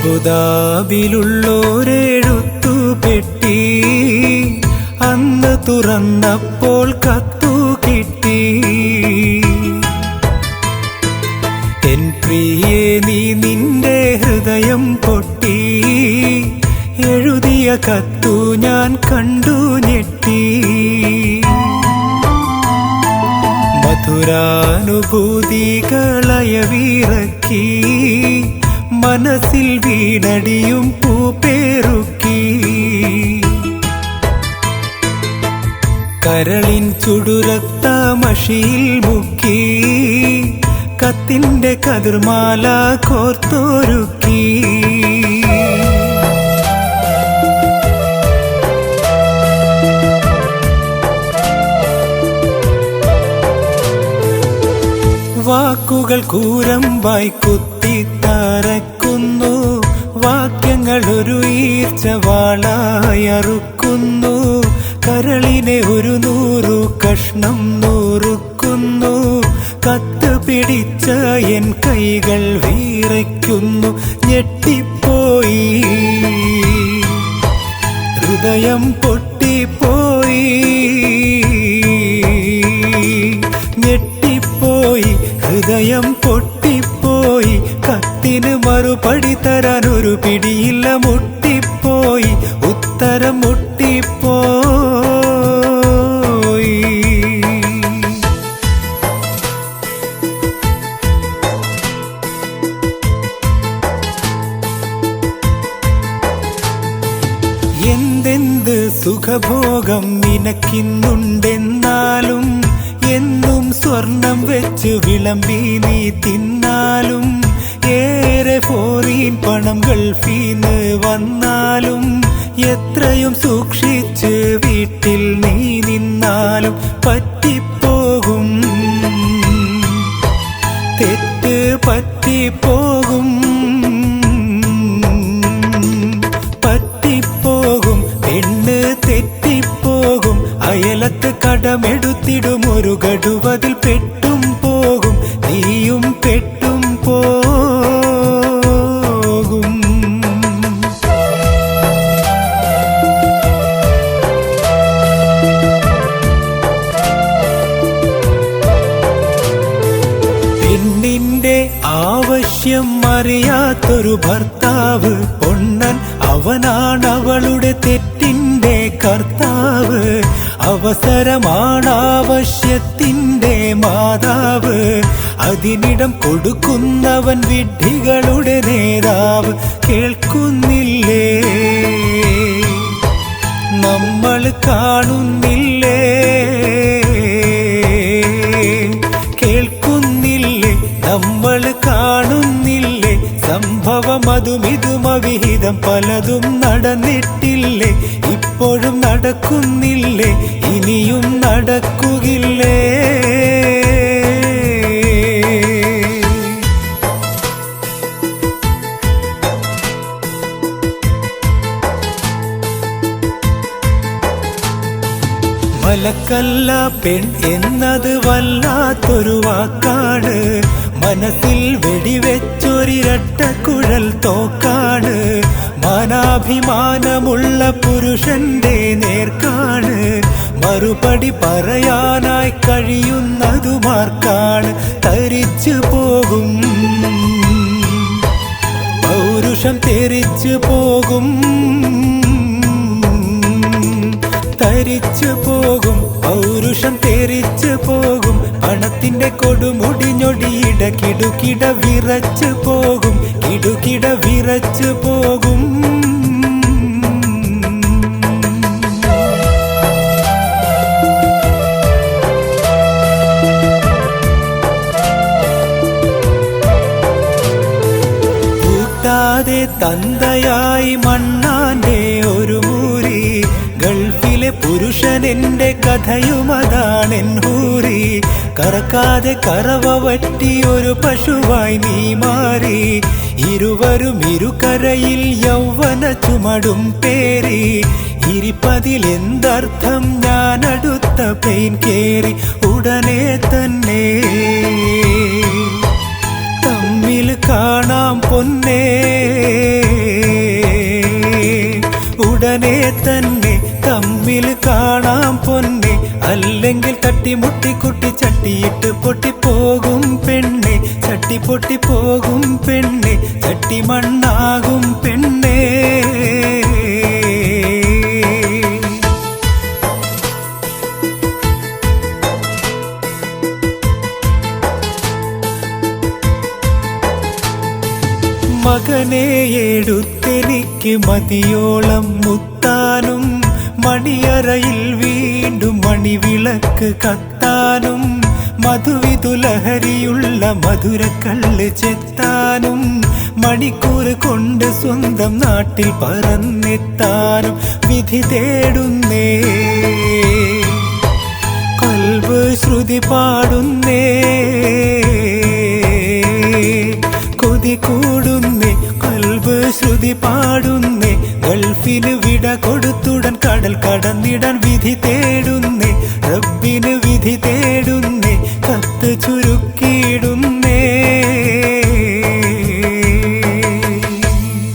അബുദാബിലുള്ളോരെഴുത്തു പെട്ടി അന്ന് തുറന്നപ്പോൾ കത്തു കിട്ടി. എൻ പ്രിയേ നീ നിന്റെ ഹൃദയം പൊട്ടി. എഴുതിയ കത്തു ഞാൻ കണ്ടു ഞെട്ടി. മധുരാനുഭൂതികളയവിറക്കി. മനസ്സിൽ വീണടിയും പൂപ്പേറുക്കി. കരളിൻ ചുടുരക്തമഷിയിൽ മുക്കി. കത്തിന്റെ കതിർമാല കോർത്തൊരുക്കി. വാക്കുകൾ കൂരം കുത്തിത്തറക്കുന്നു ഒരു ഈർച്ച അറുക്കുന്നു. കരളിനെ ഒരു നൂറു കഷ്ണം നൂറുക്കുന്നു. കത്ത് പിടിച്ച എൻ കൈകൾ വീറയ്ക്കുന്നു. ഞെട്ടിപ്പോയി. ഹൃദയം പൊട്ടിപ്പോയി. ഞെട്ടിപ്പോയി. ഹൃദയം പൊട്ടിപ്പോയി. കത്തിന് മറുപടി തരാൻ ഒരു പിടിയില്ല മുട്ടിപ്പോയി. ഉത്തരം മുട്ടിപ്പോയി. എന്തെന്ത് സുഖഭോഗം നിനക്കിന്നുണ്ടെന്നാലും എന്നും സ്വർണം വെച്ച് വിളമ്പി നീ തിന്നാലും ഏറെ ഫോറിൻ പണം ഗൾഫീന്ന് വന്നാലും എത്രയും സൂക്ഷിച്ച് വീട്ടിൽ നീ നിന്നാലും പറ്റിപ്പോകും. തെറ്റ് പറ്റിപ്പോകും. പറ്റിപ്പോകും. പെണ്ണ് തെറ്റിപ്പോകും. അയലത്ത് കടമെടുത്തിടും. ഒരു ഗഡുവതിൽ പെണ്ണിന്റെ ആവശ്യം അറിയാത്തൊരു ഭർത്താവ്. പൊണ്ണൻ അവനാണ് അവളുടെ തെറ്റിന്റെ കർത്താവ്. അവസരമാണ് ആവശ്യത്തിന്റെ മാതാവ്. അതിനിടം കൊടുക്കുന്നവൻ വിഡ്ഢികളുടെ നേതാവ് കേൾക്കുന്നില്ലേ? നമ്മൾ കാണുന്നില്ലേ. സംഭവം അതും ഇതും അവിഹിതം പലതും നടന്നിട്ടില്ലേ? ഇപ്പോഴും നടക്കുന്നില്ലേ? ഇനിയും നടക്കുകില്ലേ? മലക്കല്ല പെൺ എന്നത് വല്ലാത്തൊരു വാക്കാണ്. മനസ്സിൽ വെടിവെച്ചൊരിരട്ട കുഴൽ തോക്കാണ്. മാനാഭിമാനമുള്ള പുരുഷന്റെ നേർക്കാണ്. മറുപടി പറയാനായി കഴിയുന്നതുമാർക്കാണ് തരിച്ചു പോകും. പൗരുഷം തെരിച്ചു പോകും. തരിച്ചു പോകും. പൗരുഷം തെരിച്ചു പോകും. പണത്തിന്റെ കൊടുമുടിഞ്ഞൊടിയിട കിടുകിട വിറച്ചു പോകും കിടുകിട വിറച്ചു പോകും. കൂട്ടാതെ തന്തയായി മണ്ണാന്റെ ഒരു എന്റെ കഥയുമതാണെൻ ഹൂറി. കറക്കാതെ കറവ വറ്റി ഒരു പശുവായി നീ മാറി. ഇരുവരും ഇരുകരയിൽ യൗവന ചുമടും പേരി ഇരിപ്പതിൽ എന്തർത്ഥം ഞാൻ അടുത്ത പെയിൻ കേറി. ഉടനെ തന്നെ തമ്മിൽ കാണാം പൊന്നേ. ഉടനെ തന്നെ തമ്മിൽ കാണാം പൊന്നെ. അല്ലെങ്കിൽ തട്ടിമുട്ടി കുട്ടി ചട്ടിയിട്ട് പൊട്ടിപ്പോകും പെണ്ണെ. ചട്ടി പൊട്ടിപ്പോകും പെണ്ണെ. ചട്ടി മണ്ണാകും പെണ്ണേ. മകനെ എടുത്തെനിക്ക് മതിയോളം മുത്താനും മണിയറയിൽ വീണ്ടും മണിവിളക്ക് കത്താനും മധുവിതുലഹരിയുള്ള മധുരക്കല്ല് ചെത്താനും മണിക്കൂർ കൊണ്ട് സ്വന്തം നാട്ടിൽ പറന്നെത്താനും വിധി തേടുന്നേ. കൽവ് ശ്രുതി പാടുന്നേ. കൊതി കൂടുന്നേ കൽവ് ശ്രുതി പാടുന്നേ ഗൾഫിന് വിട കൊടുത്തുടൻ കടൽ കടന്നിടൻ വിധി തേടുന്നേ റബ്ബിന് വിധി തേടുന്നേ കത്ത് ചുരുക്ക